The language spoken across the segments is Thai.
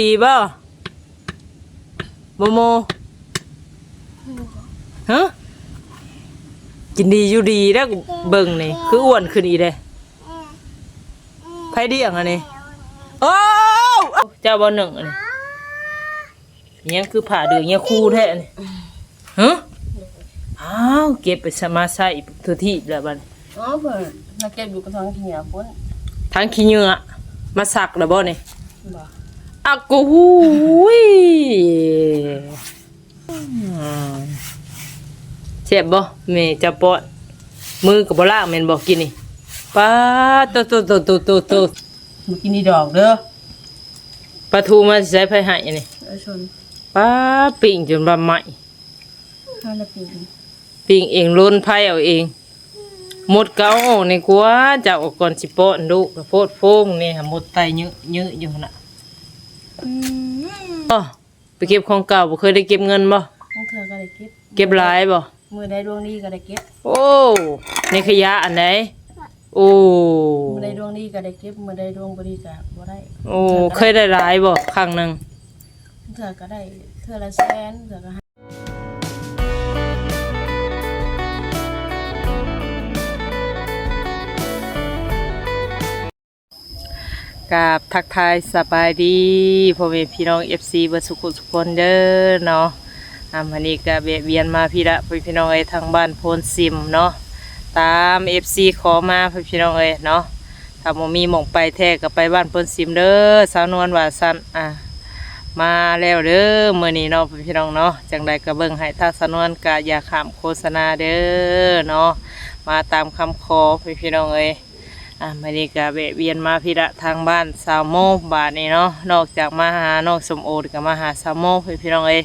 ดีบ่โมโมฮะกินดีอยู่ดีแล้วเบิ่งนี่คืออ้วนขึ้นอีเด้ไผเดียงอันนี้โอ้วเจ้าบ่หนึ่งอันนี้อิหยังคือผ่าเดืองเนี่ยคู่แท้อันนี่ฮะอ้าวเก็บไปสมาใส่ทุกที่แล้วบัดนี้อ๋อเพิ่นมาเก็บอยู่กระทงขี้เหนียวพุ่นทั้งขี้เหงื่อมาสักแล้วบ่นี่บ่ อากูหูยเจ็บบ่แม่จะปอดมือกับบ่ล่างแม่นบ่กินนี่ป้าโตโตโตโตโตโตบ่กินนี่ดอกเด้อปลาทูมาใส่ไผให้นี่เออชนป้าปิ้งจนว่าไหม้ห้าละปีปิ้งเองล้นไผเอาเอง หมดเกาในกัวจะออกก่อนสิปอนลูกโพดโฟงนี่หมดไตเยอะเยอะอยู่นน่ะ อ๋อไปเก็บของเก่าบ่เคยได้เก็บเงินบ่ต้องเธอก็ได้เก็บเก็บหลายบ่มือได้ดวงดีก็ได้เก็บโอ้ในขยะอันไหนโอ้มือได้ดวงดีก็ได้เก็บมือได้ดวงบ่ดีก็บ่ได้โอ้เคยได้หลายบ่ครั้งหนึ่งเธอก็ได้เธอละแสนเธอก็ กับทักทายสบายดีพ่อแม่พี่น้อง FC เบดสุขุสุขคนเด้อเนาะอ่าวันนี้ก็เบียเบียนมาพี่ละพี่พี่น้องเอ้ยทางบ้านโพนซิมเนาะตาม FC ขอมาพี่พี่น้องเอ้ยเนาะถ้าบ่มีหม่องไปแท้ก็ไปบ้านโพนซิมเด้อสาวนวลว่าซั่นอะมาแล้วเด้อมื้อนี้เนาะพ่อพี่น้องเนาะจังใดก็เบิ่งให้ท่าสานวนกะอย่าข้ามโฆษณาเด้อเนาะมาตามคำขอพี่พี่น้องเอ้ย อะมื้อนี้ก็แวะเวียนมาพี่ละทางบ้านสาวโมบาทนี้เนาะนอกจากมาหานองสมโอก็มาหาสาวโมพี่พี่น้องเอ้ย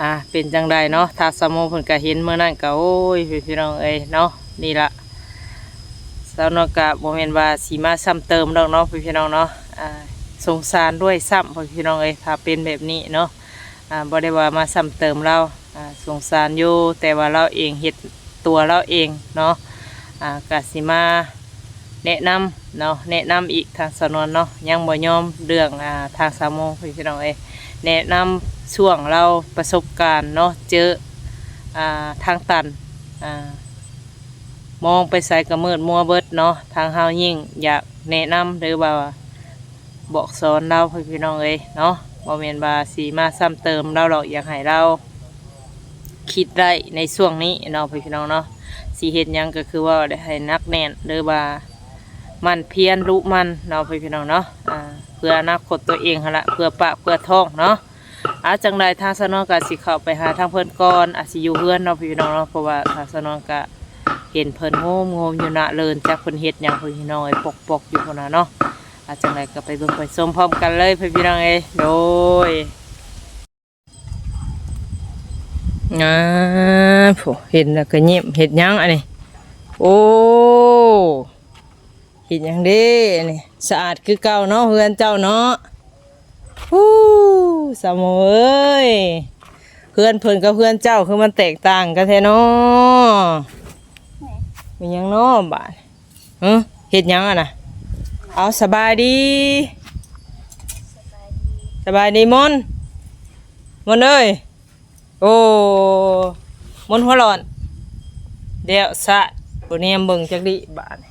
อะเป็นจังใดเนาะถ้าสาวโมเพิ่นก็เห็นมื้อนั้นก็โอ้ยพี่พี่น้องเอ้ยเนาะนี่ละสาวนวลกะบ่แม่นว่าสิมาซ้ำเติมดอกเนาะพี่พี่น้องเนาะอ่าสงสารด้วยซ้ำพ่อพี่น้องเอ้ยถ้าเป็นแบบนี้เนาะอ่าบ่ได้ว่ามาซ้ำเติมเราอ่าสงสารอยู่แต่ว่าเราเองเฮ็ดตัวเราเองเนาะ อ่ากสิมาแนะนำเนาะแนะนำอีกทางสนวนเนาะยังบ่ยอมเรื่องอ่าทางสามโมงพ่อพี่น้องเอ้ยแนะนำช่วงเราประสบการณ์เนาะเจออ่าทางตันอ่ามองไปใส่กระมืดมัวเบิดเนาะทางเฮายิ่งอยากแนะนำหรือว่าบอกสอนเราพี่พี่น้องเอ้ยเนาะบ่แม่นว่าสีมาซ้ำเติมเราหรอกอยากให้เราคิดได้ในช่วงนี้เนาะพี่พี่น้องเนาะ สีเห็นยังก็คือว่าได้ให้นักแน่นหรือว่ามันเพียรรู้มันเนาะพี่พี่น้องเนาะอ่าเพื่ออนาคตตัวเองหั่นละเพื่อปากเพื่อท้องเนาะอาจังใดทางสนองกะสิเข้าไปหาทางเพิ่นก่อนอาจสิอยู่เพื่อนเนาะพี่น้องเนาะเพราะว่าทางสนองกะเห็นเพิ่นโงมโงมอยู่นะเลินจากเพิ่นเฮ็ดหยังพี่น้องไอ้ปกปกอยู่พุ่นน่ะเนาะอาจังไรก็ไปเบิ่งไปชมพร้อมกันเลยพี่พี่น้องเอ้ยโดย อ่าผู้เห็นแล้วก็เงียบเห็ดยังอันนี้โอ้เห็ดยังเด้อันนี้สะอาดคือเก่าเนาะเฮือนเจ้าเนาะฮู้สามเอ้ยเพื่อนเพิ่นกับเพื่อนเจ้าคือมันแตกต่างกันแท้เนาะเป็นยังเนาะบาดเออเห็ดยังอะนะเอาสบายดีสบายดีมนต์มนเอ้ย โอ้มนต์หัวร้อน เดี๋ยวสะตัวนี้เบิ่งจักดิบาดนี่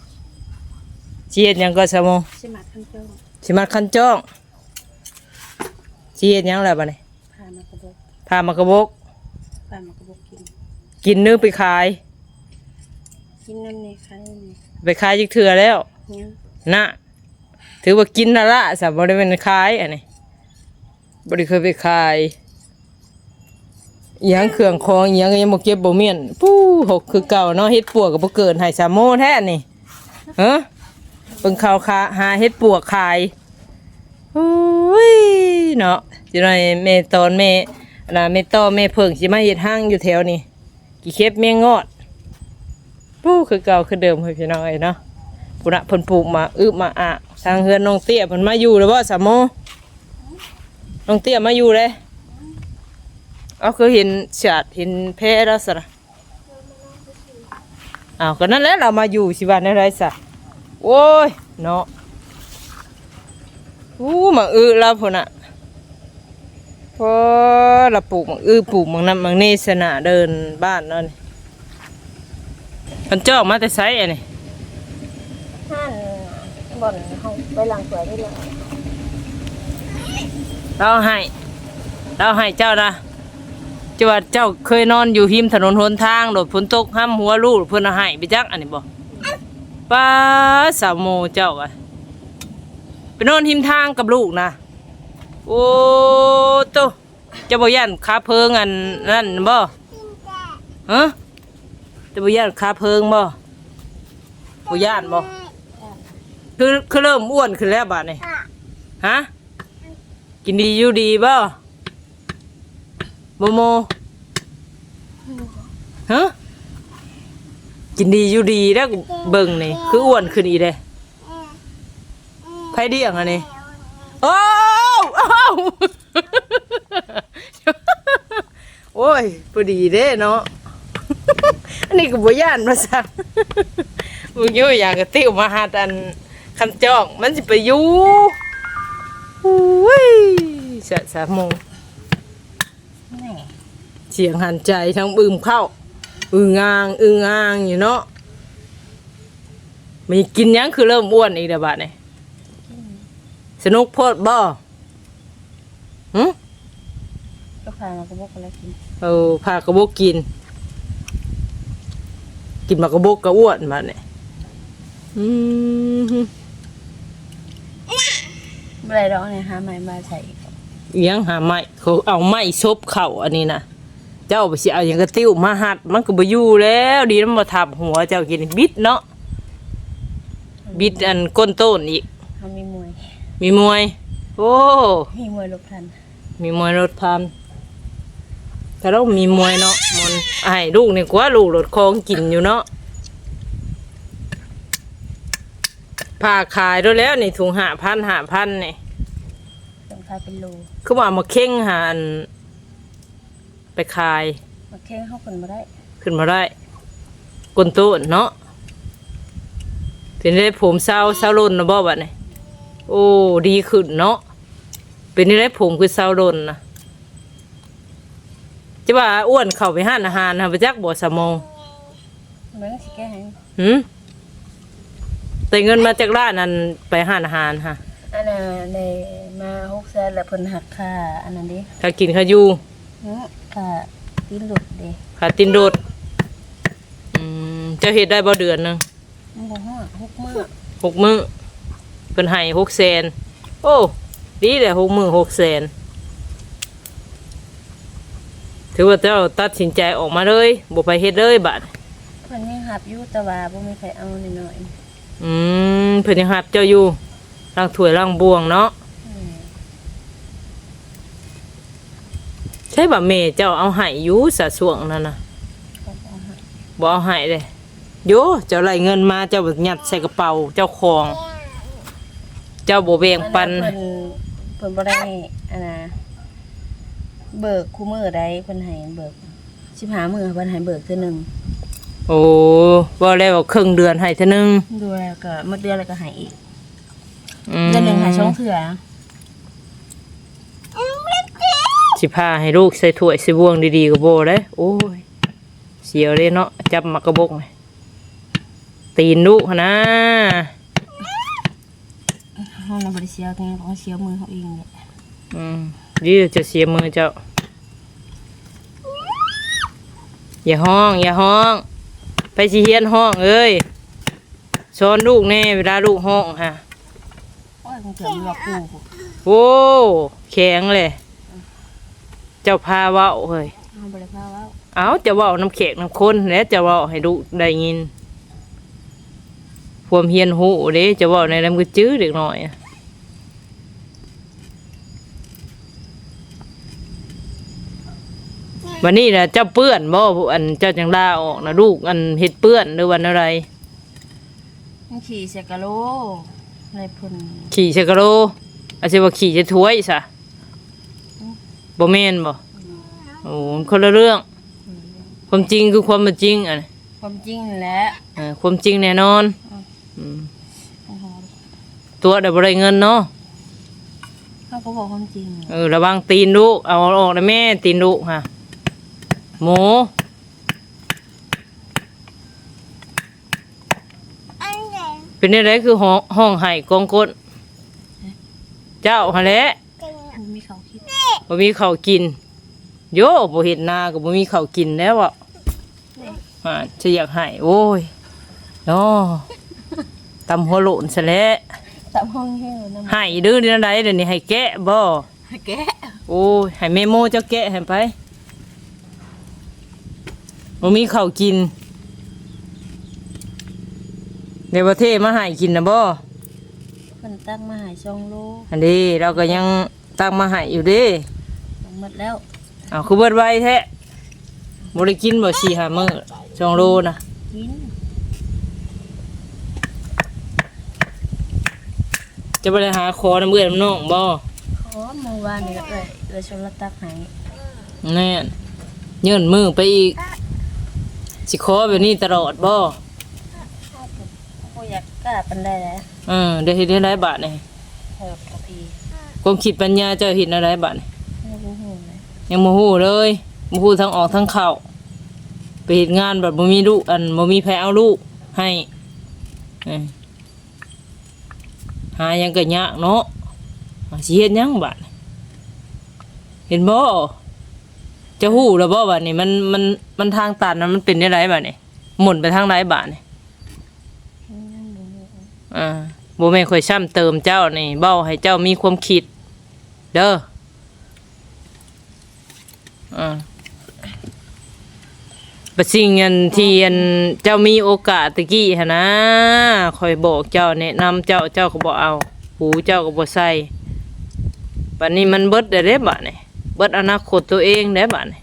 เจียดหยังก็สมองสิมาคันเจ้าสิมาคันจ้องเจียดหยังแล้วบัดนี้พามากระบอกพามากระบกพามากระบอกกิน กินเนื้อไปขาย กินนั่นนี่ใครนี่ไปขายจิกเถื่อแล้วเนี่ยนะถือว่ากินและละสับบริเวณขายอันนี้บริเคยไปขาย อหยังเครื่องคองอหยังก็ยังบ่เก็บบ่เมียนปู้หกคือเก่าเนาะเฮ็ดปวกก็บ่เกินให้สามโมแท้นี่ฮะเบิ่งข่าวคาหาเฮ็ดปวกขายโอ้ยเนาะจังได๋แม่ตอนแม่น่ะแม่ต่อแม่เพิ่งสิมาเฮ็ดห้างอยู่แถวนี้กี่เข็บแม่งอดปู้คือเก่าคือเดิมให้พี่น้องเอ้ยเนาะปุระเพิ่นปลูกมาอึมาอะทางเฮือนน้องเตี้ยเพิ่นมาอยู่แล้วบ่สามโมน้องเตี้ยมาอยู่เลย เอาคือเห็นฉาดเห็นแพร่แล้วสระอ้าวก็นั่นแหละเรามาอยู่สิวันอะไรสะโอ้ยเนาะโอ้อู้หมังอื้อแล้วพุ่นน่ะพอเราปลูกหมังอื้อปลูกหมังนั้นหมังนี่สนะเดินบ้านเนั่นมันจอกมาแต่ไสอันนี้ท่านบ่อนเฮาไปล้างถ้วยได้แล้วเราให้เราให้เจ้านะ จังว่าเจ้าเคยนอนอยู่หิมถนนหนทางโดดฝนตกห้ามหัวลูกเพิ่นเอาให้ไปจักอันนี้บ่ป้าสาวโมเจ้าอะไปนอนหิมทางกับลูกนะโอ้โตเจะบ่ย่านคาเพิงอันนั่นบ่ฮะเจะบ่ย่านคาเพิงบ่บ่ย่านบ่คือคือเริ่มอ้วนขึ้นแล้วบาดนี้ฮะกินดีอยู่ดีบ่ โมโมฮะกินดีอยู่ดีแล้วเบิ่งนี่คืออ้วนขึ้นอีเด้ไผเดียงอันนี้โอ้วอ้าวโอ้ยพอดีเด้เนาะอันนี้ก็บ่ย่านมาซะมึงอยู่อย่างกะติ้วมาหาอันคันจอกมันสิไปอยู่อุ้ยสะสามโมง นี่เสียงหันใจทั้งบึมเข้า อึงอ่าง อึงอ่างอยู่เนาะมีกินหยังคือเริ่มอ้วนอีกเดี๋ยวบาดนี่สนุกโพดบ่หึก็พามาก็บอกอะไรกินเออพากระบอกกิน กินมากระบอกกระอ้วนบาดนี่อืมฮึบ่ได้ดอกเนี่ยหาใหม่มาใส่อีกเอี ยงหาไม้เขาเอาไม้ซบเข่าอันนี้นะเจ้าไปสิเอาอย่างกระติ้วมาหัด มันก็บ่อยู่แล้ว ดีมันมาทับหัวเจ้ากินบิดเนาะบิดอันก้นต้นอีกเฮามีมวย มีมวย โอ้ มีมวยลบทัน มีมวยรถพันแต่เรามีมวยเนาะมันไอ้ลูกนี่กว่าลูกรถคองกินอยู่เนาะผ่าขายด้วยแล้วนี่ถุงหาพันหาพันนี่ต้องขายเป็นโลคือว่าเอามาเข่งหาอันไปขายมาแข้งเฮาคนบ่ได้ขึ้นมาได้กลนโต้นเนาะเป็นได้ผมเศร้าเศร้าลนนะบ่บัดนี่โอ้ดีขึ้นเนาะเป็นได้ผมคือเศร้าลนนะจะว่าอ้วนเข้าไปห้านอาหารนะไปจักบ่สมองมันสิแก้ให้หืมแต่เงินมาจากร้านนั้นไปห้านอาหารฮะอันน่ะใน มา6แสนแล้วเพิ่นหักค่าอันนั้นดิถ้ากินข้าวอยู่หึค่าตีนหลุดเด้ขาตินโดดอืมเจะเฮ็ดได้บ่เดือนหนึงมันบ่ฮอด6มื้อหกมือเพิ่นให้หกแสนโอ้ดีเลยหกมือหกแสนถือว่าเจ้าตัดสินใจออกมาเลยบ่ไปเฮ็ดเลยบัดเพิ่นยังหับอยู่แต่ว่าบ่มีใครเอาหน่อยอืมเพิ่นยังหับเจ้าอยู่ล้างถ้วยล้างบวงเนาะ ๆอืม ใช่บ่แม่เจ้าเอาให้อยู่สะสวงนั่นน่ะก็เอาให้บ่เอาให้เลยโยเจ้าไล่เงินมาเจ้าบ่ยัดใส่กระเป๋าเจ้าของ เจ้าบ่แบ่งปันเพิ่นเพิ่นบ่ได้อันน่ะเบิกคู่มือใดเพิ่นให้เบิก15มื้อเพิ่นให้เบิกเทื่อหนึงโอ้บ่ได้ว่าครึ่งเดือนให้เท่านึงดูแล้วก็หมดเดือนแล้วก็ให้อีกอืมเดือนหนึงให้ช่องเทื่อ สิพาให้ลูกใส่ถ้วยใส่บวงดีๆก็บ่ได้โอ้ยเสียวเลยเนาะจับมักกระบกเลยตีนลูกหั่นนะเฮาน่ะบ่ได้เสียแกงของเสียมือเฮาเองเนี่ยอืมดีจะเสียมือเจ้า อย่าห้อง อย่าห้อง ไปสิเฮียนห้องเอ้ยสอนลูกแน่เวลาลูกห้องฮะโอ้ยมันเกิดมันว่ากูกู โอ้แข็งเลย เจ้าพาเว้าเฮ้ยเฮาบ่ได้พาเว้าเอาจะเว้าน้ำแขกน้ำคนแล้วจะเว้าให้ลูกได้ยินความเฮียนหูเด้จะเว้าในน้ำกระจื้อเด็กน้อยอะวันนี้นะเจ้าเปื้อนบ่ผู้อันเจ้าจังลาออกนะลูกอันเฮ็ดเปื้อนหรือวันอะไร มันขี่เสยกะโลอะไรเพิ่นขี่เชกะโลอาจจะว่าขี่จะถ้วยซะ บ่แม่นบ่โอ้มันคนละเรื่อง ความจริงคือความเป็นจริงอะความจริงนั่นแหละเออความจริงแน่นอนอืมโอ้โหตัวได้บ่ได้เงินเนาะก็บอกความจริงเออระวังตีนลูกเอาออกนะแม่ตีนลูกค่ะหมูเป็นอะไรคือห้องห้องไห้กองกดเจ้าฮะแหละมันมีเขาคิด บ่มีข้าวกิน โยบ่เห็นหน้าก็บ่มีข้าวกินแล้วอะอ่าจะอยากให้โอ้ยเนาะตำหัวโลนซะแล้วตามห้องแห้วน้ำให้ดื้อเดี๋ยวใดเดี๋ยวนี้ให้แกะบ่แกะโอ้ยให้แม่โมเจ้าแกะให้ไปบ่มีข้าวกินในประเทศมาให้กินนะบ่เพิ่นตั้งมาใหายช่องโลอันนี้เราก็ยังตั้งมาให้อยู่เด้ทั้ง หมดแล้วอ้าวคือเบิดไว้แท้บ่ได้กินบ่สี่ห้ามื้อสองโลนะกินจะไปหาคอน้ำเอื้อนน้ำน้องบ่ขอเมื่อวานนี่ก็เลยเลยชนละตักใหายแน่นยื่นมือไปอีก สิคอแบบนี้ตลอดบ่ก็อยากกล้าปันได้แล้วเออได้เฮ็ดได้หลายบาทนี่เพิ่มกะพีความคิดปัญญาเจ้าเฮ็ดอะไรบาทนี่ไม่รู้หู ยังบ่ฮู้เลยบ่ฮู้ทั้งออกทั้งเข้าไปเฮ็ดงานแบบบ่มีลูกอันบ่มีไผเอาลูกให้หายังก็ยากเนาะอ่าสิเฮ็ดหยังบาดนี่เห็นบ่จะฮู้แล้วบ่บาดนี่มันมันมันทางตันนะมันเป็นได้ไรบาดนี่หมุนไปทางไหนบาดนี่อ่าบ่แม่นค่อยซ้ำเติมเจ้านี่เบ้าให้เจ้ามีความคิด เด้อ อ่าประสิ่งอันที่อันเจ้ามีโอกาสตะกี้หั่นนะคอยบอกเจ้าแนะนำเจ้าเจ้าก็บ่เอา หูเจ้าก็บ่ใส่บัดนี้มันเบิดได้เด้บัดนี่เบิดอนาคตตัวเองได้บัดนี่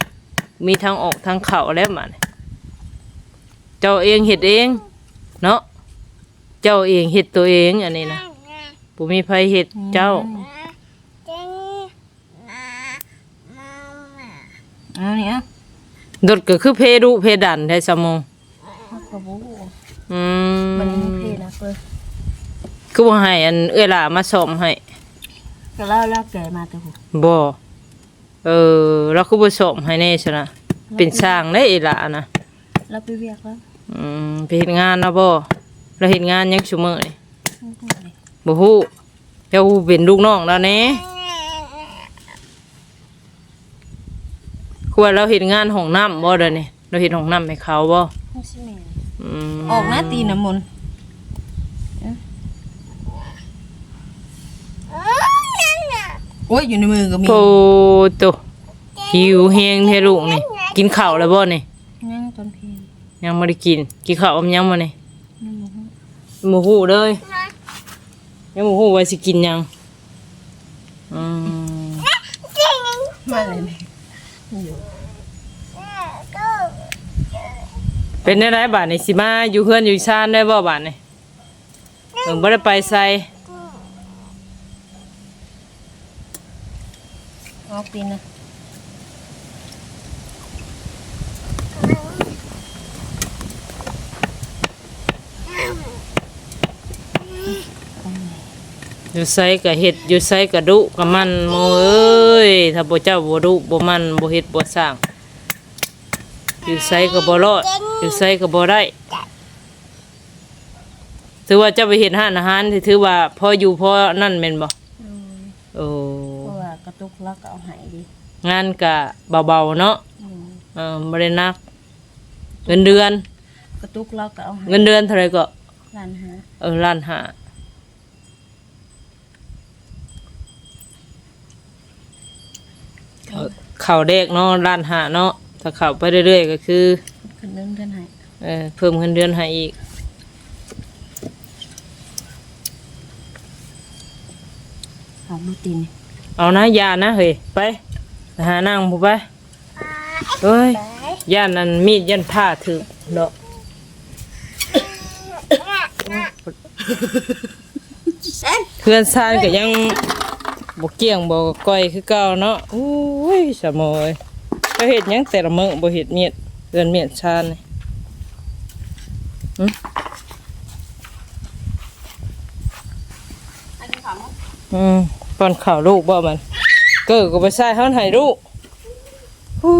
มีทางออกทางเข้าแล้วบัดนี่เจ้าเองเฮ็ดเอง เนาะเจ้าเองเฮ็ดตัวเองอันนี้นะบ่มีไผเฮ็ดเจ้า เอาเนี่ยดดก็คือเพดุเพดันได้สมองเขาก็บ่ฮู้อืมมันมีเพนะเพิ่นคือบ่ให้อันเอื้อหล่ามาสอมให้ก็เล่าเล่าแก่มาแต่หูบ่เออเราคือบ่สอมให้แน่ซะนะเป็นสร้างได้เอื้อหล่านะเราไปเวียกแล้วอืมไปเฮ็ดงานเนาะบ่เราเฮ็ดงานหยังซุมื้อนี่ไม่รู้เลยบ่ฮู้เจ้าเป็นลูกน้องแล้วแหน่ คือว่าเราเฮ็ดงานห้องน้ำบ่เด้อนี่เราเฮ็ดห้องน้ำให้เขาบ่ไม่ใช่แม่อืมออกหน้าตีน้ำมนต์โอ้ยอยู่ในมือก็มีโอ้โตหิวแฮงแท้ลูกนี่ กินข้าวแล้วบ่นี่ยังตอนเพลงยังบ่ได้กิน กินข้าวอมยังบ่นี่ยังบ่ฮู้หมูฮู้เลยยังหมูฮู้ว่าสิกินหยังอืมมาเลยแม่อยู่ เป็นได้ไรบาดนี่สิมาอยู่เพื่อนอยู่ชานได้บ่บาดนี่เออบ่ได้ไปใส่ออกปีนะ อยู่ไสก็เฮ็ดอยู่ไสก็ดุก็มันโมเอ้ยถ้าบ่เจ้าบ่ดุบ่มันบ่เฮ็ดบ่สร้างอยู่ไสก็บ่รอดอยู่ไสก็บ่ได้ถือว่าเจ้าไปเฮ็ดร้านอาหารที่ถือว่าพออยู่พอนั่นแม่นบ่โอ้ยโอ้เพราะว่ากระตุกแล้วก็เอาใหายดิงานก็เบาๆเนาะอืมเออบ่ได้หนัก เงินเดือน กระตุกแล้วก็เอาใหายเงินเดือนเท่าไหร่ก็ล้านหาเออล้านห้า ขาเข้าเด็กเนาะล้านห้าเนาะถ้าเข้าไปเรื่อยๆก็คือขึ้นเรื่องเดือนใหายเออเพิ่มเงินเดือนให้อีกเอามาตีนเอานะยานะเฮ้ยไปไปหานางผู้ไปเอ้ยย่านนั้นมีดยันผ้าถือเนาะเพื่อนซานก็ยัง บกเกี่ยงบกก้อยคือเก่าเนาะอุ้ยสมอยก็เห็ดยังแต่ละมือบ่เห็ดเมียดเดือนเมียดชานนี่หึอืมป้อนข้าวลูกบ่มัน เกิดก็ไปใส่เฮาให้ลูกหุ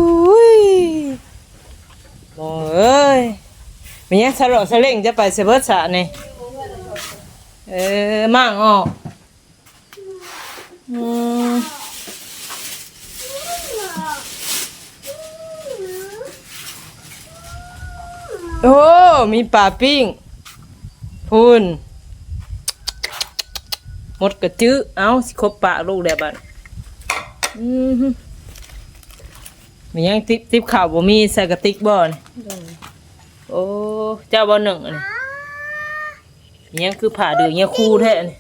ยโอ้ยมีหยังสะโลสเล่งจะไปเสเบิดสะนี่เออมั่งออก อืมโอ้ มีปลาปิ้ง พูนหมดกระจื้อเอาสิครบปาลูกแล้วบัดอืมมียังติบติบข่าวบ่มีใส่กระติกบ่นี่โอ้เจ้าบ่หนึ่งอันนี้มียังคือผ่าเดือยเงี้ยคู่แท้อันนี่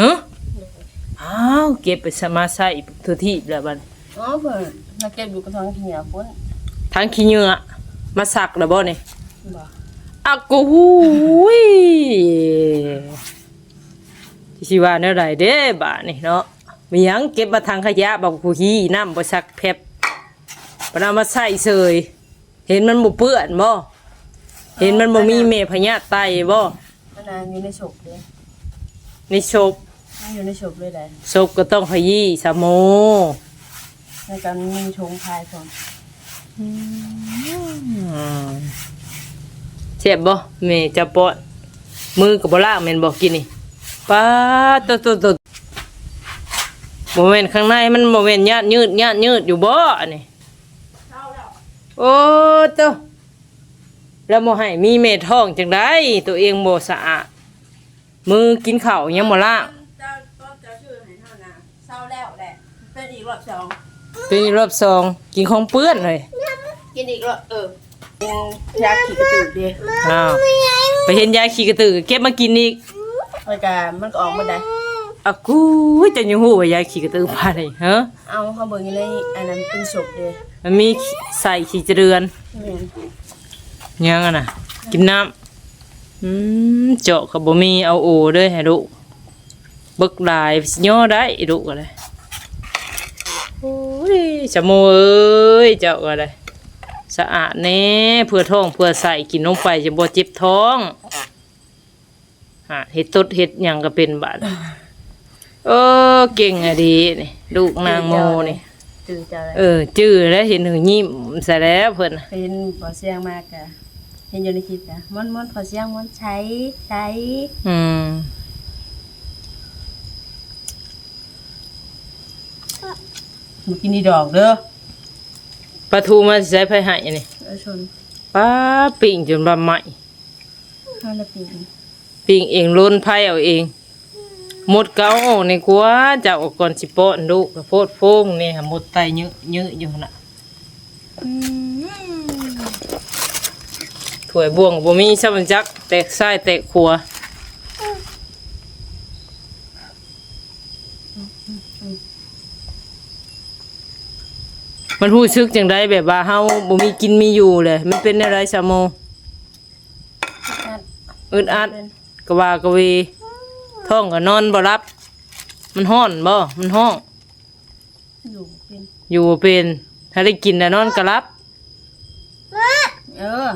ฮะ อ้าวเก็บไปสมาใส่ทุกที่แล้วบัดอ๋อเพิ่นมาเก็บอยู่กระทองขี้เหนียวพุ่นทั้งขี้เหงื่อมาสักแล้วบ่นี่บ่อากูหูยสิว่าแนวใดเด้บาดนี่เนาะมีหยังเก็บมาทางขยะบอกกูฮีน้ำบ่ซักแพบบ่นำมาใส่เสยเห็นมันบ่เปื้อนบ่เห็นมันบ่มีเมพญาไตบ่อันนั้นอยู่ในศพเด้ในศพมัน อยู่ในศพเลยได้ศพก็ต้องขยี้สะโมในการมีชงพายพร้อมอืมเจ็บบ่แม่จะปอดมือก็บ่ล้างแม่นบ่กินนี่ป้าดตดตดๆบ่แม่นข้างในมันบ่แม่นญาติยืดญาติยืดอยู่บ่อันนี้โอ้โตแล้วบ่ให้มีเม็ดท้องจังได๋ตัวเองบ่สะอาดมือกินข้าวยังบ่ล้าง รอบสองเป็นรอบสองกินของเปื้อนเลยกินอีกรอบเออเป็นยาขี้กระตือเด้อ้าวไปเห็นยายขี้กระตือเก็บมากินอีกแล้วก็มันก็ออกมาได้อะกูจะยังหูว่ายายขี่กระตือพาเลยฮะเอาเขาเบิ่งอยู่ในอันนั้นเป็นศพเด้มันมีใส่ขี่เรือนแม่นยังอะนะกินน้ำอืมเจาะกับบ่มีเอาโอเด้วยให้ลูกเบิกลายย่อได้ลูกอะไร โอ้ยจมูกเอ้ยเจ้าอะไรสะอาดแน่เพื่อท้องเพื่อใส่กินลงไปจะบ่เจ็บท้องฮะเห็ดตดเห็ดหยังก็เป็นบาดเออเก่งอะดีนี่ลูกนางโมนี่จือเจ้าเลยเออจื้อแล้วเห็นหนูยิ้มใส่แล้วเพิ่นน่ะเห็นพอเสียงมากอะเห็นอยู่ในคลิปอะมันมันพอเสียงมันใช้ใช้อืม มากินนี่ดอกเด้อปลาทูมาใช้ไผให้นี่เออชนป้าปิ่งจนบาใหม่ห้าละปีปิ่งเองล้นไผเอาเอง หมดเกาออกในกว่าเจ้าเออกก่อนสิป้อนลูกกระโพดโพงนี่ค่ะหมดไตเยอะเยอะอยู่น่ะถ้วยบ่วงบ่มีซับจัก แตกซ้ายแตกขว มันรู้สึกจังไดแบบว่าเฮาบ่มีกินมีอยู่เลย มันเป็นอะไรซะโมนั่นอึดอัดกะว่ากะเวท้องก็นอนบ่รับ มันห้อนบ่มันห้องอยู่เป็นอยู่บ่เป็น ถ้าได้กินแล้วนอนก็รับเออ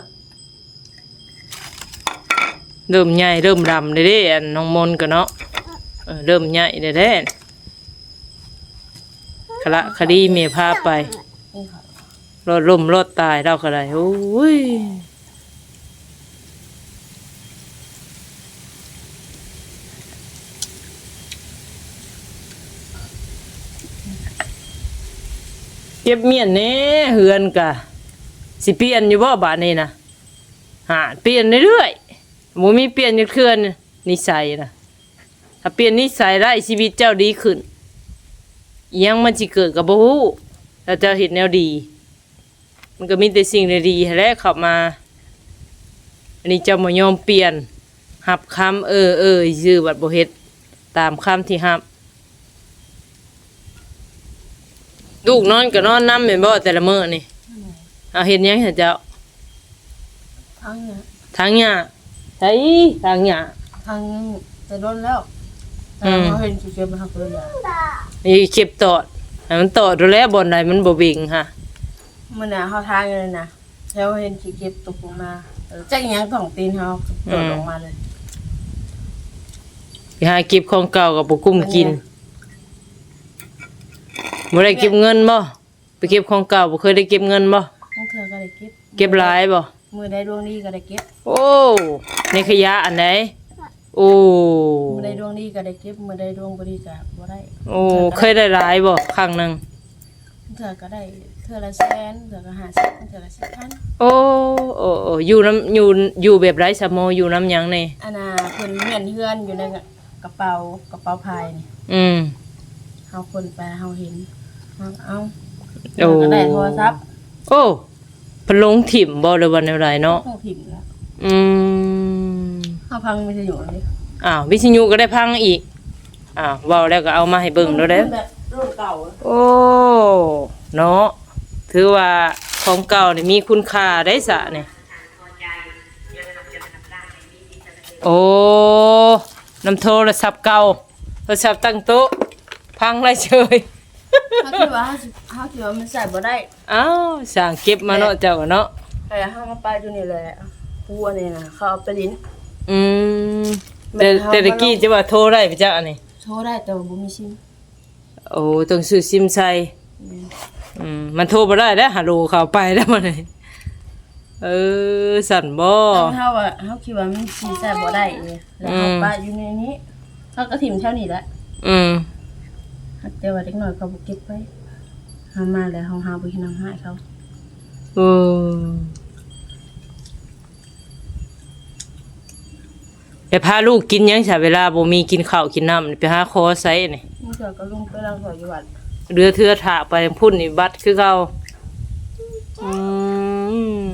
เริ่มใหญ่เริ่มดำเด้เด้อันน้องมนต์ก็เนาะเออเริ่มใหญ่เด้เด้คละคดีเมียพาไปนี่ค่ะ รอดล่มรอดตายเราก็ได้โอ้ยเก็บเมียนแหน่เฮือนกะสิเปลี่ยนอยู่บ่บาดนี้นะหาเปลี่ยนเรื่อยๆบ่มีเปลี่ยนจักเทื่อนนิสัยนะถ้าเปลี่ยนนิสัยได้ชีวิตเจ้าดีขึ้นยังมันสิเกิดก็บ่ฮู้แล้วเจ้าเฮ็ดแนวดี มันก็มีแต่สิ่งดีๆแหละเข้ามา อันนี้เจ้าบ่ยอมเปลี่ยนหับคำเออเออชื่อบัดบ่เฮ็ดตามคำที่หับลูกนอนก็นอนนำแม่นบ่แต่ละมื้อนี่เอาเฮ็ดหยังให้เจ้าทางเนี่ยทางหญ้าใช่ทางหญ้าทางจะโดนแล้วอืมเราเห็นขี้เกียจมาหักเลยอะนี่เก็บตอดให้มันตอดดูแลบ่อนใดมันบ่เบ่งฮะ มันน่ะเขาทางเลยนะแล้วเห็นขี้เกียจตกลงมาเออจักอหยังของตีนเขาโดดลงมาเลยไปหาเก็บของเก่ากับบ่กุ้มกินมบ่ได้เก็บเงินบ่ไปเก็บของเก่าบ่เคยได้เก็บเงินบ่บางเทื่อก็ได้เก็บเก็บหลายบ่มือได้ดวงดีก็ได้เก็บ โอ้ในขยะอันไหนโอ้มือได้ดวงดีก็ได้เก็บมือได้ดวงบ่ดีก็บ่ได้ โอ้เคยได้หลายบ่ครั้งหนึงบางเทื่อก็ได้ เทื่อละแสนเทื่อก็ห้าแสนเทื่อละสิบพันโอ้โอ้โอ้อยู่น้ำอยู่อยู่แบบไรสะโมอยู่น้ำหยังนี่อันน่ะเพิ่นเมียนเฮือนอยู่ในกระเป๋ากระเป๋าพายนี่อืมเฮาคนไปเฮาเห็นเฮาเอาโอ้ก็ได้โทรศัพท์โอ้เพนลงถิ่มบ่หรือว่าแนวใดเนาะเฮาพิมพ์แล้วอืมเฮาพังวิทยุนี่อ้าววิทยุก็ได้พังอีกอ้าวเว้าแล้วก็เอามาให้เบิ่งแล้วเด้อ แบบรุ่นเก่า โอ้ เนาะ ถือว่าของเก่านี่มีคุณค่าได้สะนี่โอ้นำโทรศัพท์เก่าโทรศัพท์ตั้งโต๊ะพังไรเฉยเฮาคิดว่าเฮาสิเฮาคิดว่ามันใส่บ่ได้อ้าวสั่งเก็บมาเนาะเจ้าก็เนาะแต่เฮามาไปอยู่นี่แหละผัวนี่น่ะเขาเอาไปลิ้นอืมแต่แม่นเขาแต่ตะกี้จะว่าโทรได้ไปจ้าอันนี้โทรได้แต่ว่าบ่มีซิมโอ้ต้องซื้อซิมใส่ อืมมันโทรบ่ได้แล้วฮัลโหลเข้าไปแล้วมันนี่เออสั่นบ่แต่เฮาว่าเฮาคิดว่ามันสิใส่บ่ได้เลยแล้วเฮาอืมป้าอยู่ในนี้เฮาก็ถิ่มแถวนี้แหละอืมแต่ว่าเด็กน้อยเขาบ่เก็บไว้เฮามาแล้วเฮาหาบ่เฮ็ดน้ำให้เขาเออไปพาลูกกินหยังซะเวลาบ่มีกินข้าวกินน้ำนี่ไปหาคอไซนี่ เมื่อก่อนก็ลงไปล้างถ้วยอยู่วัด เรือเทือถาไปพุ่นนี่บัดคือเก่าอืม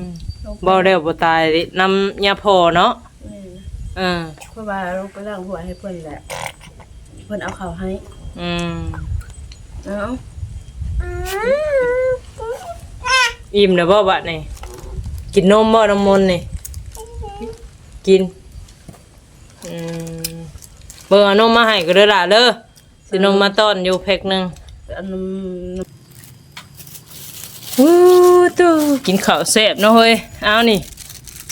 ลงไปบ่แล้วบ่ตายดินำยาพอเนาะเออเออเพราะว่าลงไปล้างถ้วยให้เพิ่นแหละเพิ่นเอาข้าวให้อืมเอ้าอิ่มแล้วบ่บัดนี่กินนมบ่น้ำมนต์นี่กินอืมเบิ่งเอานมมาให้ก็เด้อล่ะเด้อสินมมาต้อนอยู่แพ็คหนึง อันนั้นวู้ตู้กินข้าวแซ่บเนาะเฮ้ยเอานี่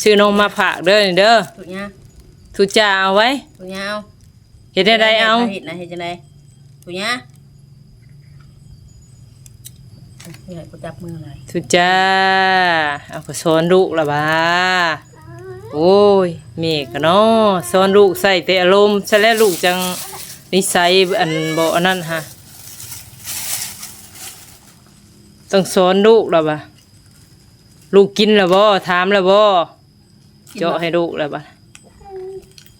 ซื้อนมมาฝากเด้อนี่เด้อถูกยาทุจ่าเอาไว้ถูกยาเอาเฮ็ดได้ไดเอาเฮ็ดนะเฮ็ดจังได๋ถูกยาเฮ้ยกูจับมือหน่อยทุจ้าเอาก็สอนลูกละบ่าโอ้ยแม่ก็เนาะสอนลูกใส่แต่อารมณ์ซะแล้วลูกจังนิสัยอันบ่อันนั้นฮะ ต้องสอนลูกละบ่าลูกกินและบ่ถามและบ่เจาะให้ลูกและบ่า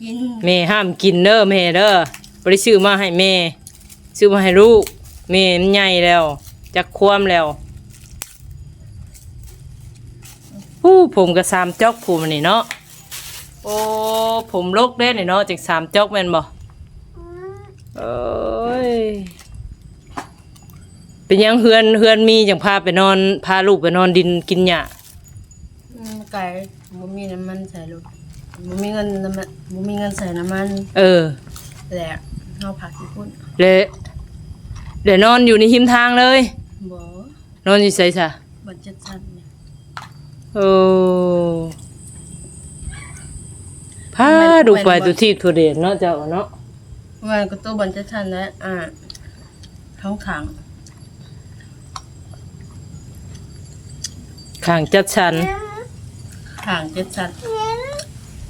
กินแม่ห้ามกินเด้อแม่เด้อบ่ได้ซื้อมาให้แม่ซื้อมาให้ลูกแม่มันใหญ่แล้วจักความแล้วผู้ผมก็สามจอกผมนี่เนาะโอ้ผมลกเด้นี่เนาะจักสามจอกแม่นบ่เอ้ย เป็นหยังเฮือนเฮือนมีจังพาไปนอนพาลูกไปนอนดินกินหญ้าอืมไก่บ่มีน้ำมันใส่รถบ่มีเงินน้ำมันบ่มีเงินใส่น้ำมันเออแหละเฮาผักญี่ปุ่นเลยเดี๋ยวนอนอยู่ในหิมทางเลย บ่นอนอยู่ไสซะบัดจัดสันเนี่ยโอ้พาดูไปตัวที่ตัวเด่นเนาะเจ้าเนาะมันก็ตัวบัดจัดสันแล้วอ่าท้องขัง ข้างจัดชันขังจัดสัน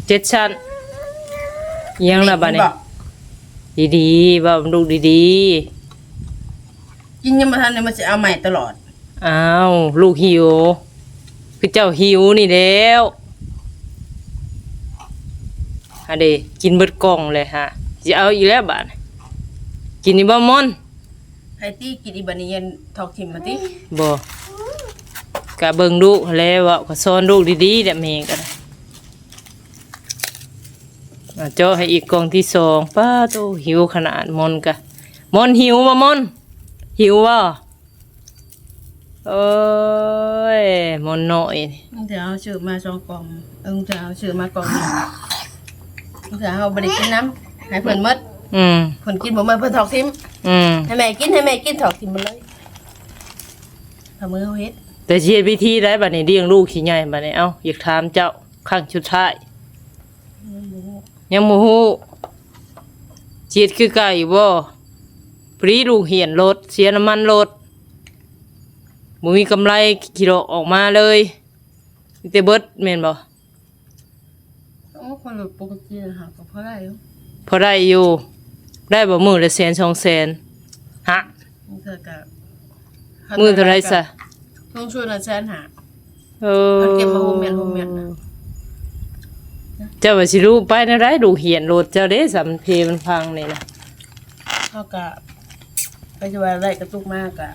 เจ็ดชันอิหยังละบ้านี้ดีๆบ่าลูกดีกินยังบ่ทันเลยมันสิเอาใหม่ตลอด ๆอ้าวลูกหิว คือเจ้าหิวนี่แล้วฮะเดกินเบิดกล่องเลยฮะสิเอาอีกแล้วบาดนี้กินนี่บ่มอนไผตี้กินอีบัดนี้ยันทอกทิมมาติบ่ กะเบิ่งลูกแล้วว่าก็สอนลูกดีๆแหละแม่ก็ได้อะเจาะให้อีกกล่องที่สองป้าโตหิวขนาดมอนกะมอนหิวบ่มอนหิวบ่โอ้ยมอนน้อยนี่มึงจะเอาชื่อมาสองกล่องเอิงจะเอาชื่อมากล่องหนึงมึงจะเอาบ่ได้กินน้ำให้เพิ่นหมดอืมเพิ่นกินบ่หมดเพิ่นทอกทิมอืมให้แม่กินให้แม่กินถอกทิมมันเลยทำมือเอาเฮ็ด แต่สิเฮ็ดวิธีได้บัดนี้เลี้ยงลูกสิใหญ่บัดนี้เอ้าอยากถามเจ้าครั้งสุดท้าย ยังบ่ฮู้จีดคือเก่าอยู่บ่ปรีลูกเหียนรถเสียน้ำมันรถบ่มีกำไรกิโลออกมาเลยมีแต่เบิดแม่นบ่โอ้คนหลุดปกตินะคะก็พอได้อยู่พอได้อยู่ ได้บ่มื้อละแสนสองแสนฮะ มันเกิดกับ มื้อเท่าไรซะ ต้องช่วยนะแสนหา เออเอาเก็บมาโฮมเมดโฮมเมดน่ะ เจ้าว่าสิรู้ไปนะได้ดูเหียนโลดเจ้าเด้สำเพมันพังนี่นะเท่ากับไปจะว่าได้กระตุกมากกะ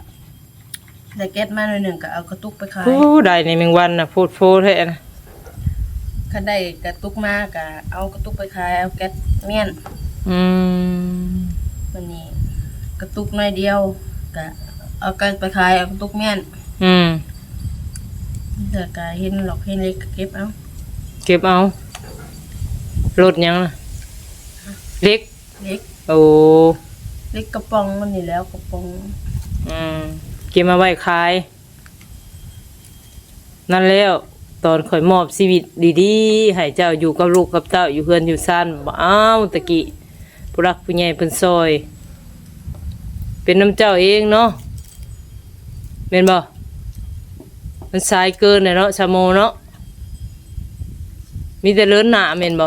ได้แก๊สมาหน่อยหนึ่งก็เอากระตุกไปขายโอ้ได้ในแมงวันน่ะโพดโฟแท้นะคันได้กระตุกมากกะเอากระตุกไปขายเอาแก๊สเมียนอืมวันนี้ กระตุกหน้อยเดียวกะเอาแก๊สไปขายเอากระตุกเมียน อืมเดี๋ยวกะเห็นหลอกเห็นเล็กก็เก็บเอาเก็บเอารถยังน่ะเล็ก เล็กโอ้เล็กกระป๋องมันนี่แล้วกระป๋องอืมเก็บมาไว้ขาย นั่นแล้ว ตอนข่อยมอบชีวิตดีๆให้เจ้าอยู่กับลูกกับเต้าอยู่เพื่อนอยู่ซ่านบ่อ้าวตะกี้ผู้รักผู้ใหญ่เพิ่นซอย เป็นน้ำเจ้าเองเนาะแม่นบ่ มันสายเกินน่ะเนาะชาโมเนาะมีแต่เลินหน้าแม่นบ่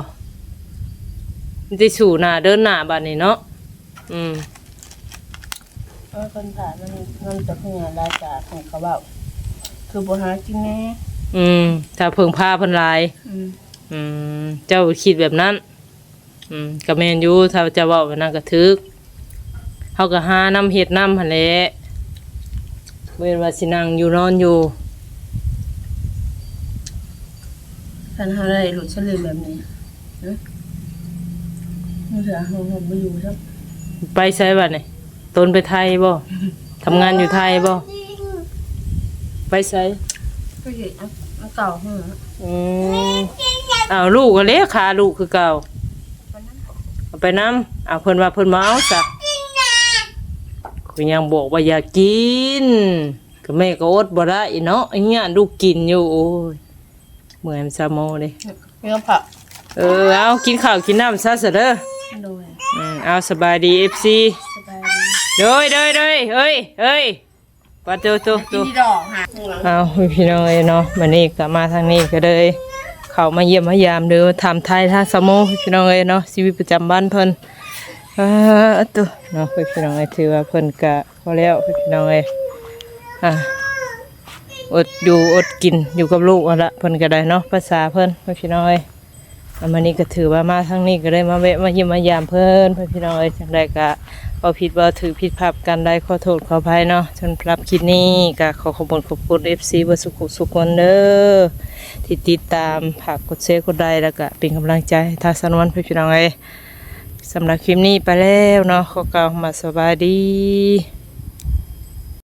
มีแต่สู่หน้าเดินหน้าบัดนี้เนาะอืมเออคนผ่านมันมันจะเพิ่งรายจ่ายของเขาเบาคือบัหากินแน่อืมถ้าเพิ่งพาเพิ่นหลาย อืมอืมเจ้าคิดแบบนั้น อืมก็แม่นอยู่ถ้าเจะเว้าแบบนั้นก็ถึกเฮาก็หาน้ำเฮ็ดน้ำหั่นแหละเว้นว่าสินั่งอยู่นอนอยู่ คันเขาได้หลุดเฉลี่ยแบบนี้เอ้ยมันเถื่อเขาผมไม่อยู่ครับไปไสบัดนี่ตนไปไทยบ่ทำงานอยู่ไทยบ่ไปไสก็เห็นอันอันเก่าเหรออืมอ้าวลูกก็เล็กขาลูกคือเก่าเอาไปน้ำเอาเพิ่นว่าเพิ่นมาเอาซะก็ยังบอกว่าอย่ากิน ก็แม่ก็อดบ่ได้เนาะไอ้เงี้ยลูกกินอยู่โอ้ย เหมือนซาโมเลยมีกระเพราเออเอากินข้าวกินน้ำซะซะเด้อโดยอืมเอาสบายดี FC สบายดีเด้ยเด้ยเด้ยเฮ้ยเฮ้ยปะตูตูกิตูนดีดอกค่ะข้างหลังเอาพี่น้องเอ้ยเนาะวันนี้ก็มาทางนี้ก็เลยเข้ามาเยี่ยมมายามเด้อถามไทยท่าสโมพี่น้องเอ้ยเนาะชีวิตประจำบ้านเพิ่นเออตุเนาะพี่น้องเอ้ยถือว่าเพิ่นก็พอแล้วพี่น้องเอ้ยอะ อดอยู่อดกินอยู่กับลูกเอาละเพิ่นก็ได้เนาะภาษาเพิ่นพี่น้องเอ้ยอันมานี้ก็ถือว่ามาทางนี้ก็เลยมาแวะมาเยี่ยมมายามเพิ่นพี่น้อยจังไดก็บ่ผิดบ่ถือผิดภาพกันได้ขอโทษขออภัยเนาะจนรับคลิปนี้ก็ขอขอบคุณขอบคุณ FC บ่สุขสุขคนเด้อที่ติดตามฝากกดแชร์กดไลค์แล้วก็เป็นกำลังใจให้ทาสนวนพี่น้องเอ้ยสำหรับคลิปนี้ไปแล้วเนาะขอกล่าวคำว่าสวัสดี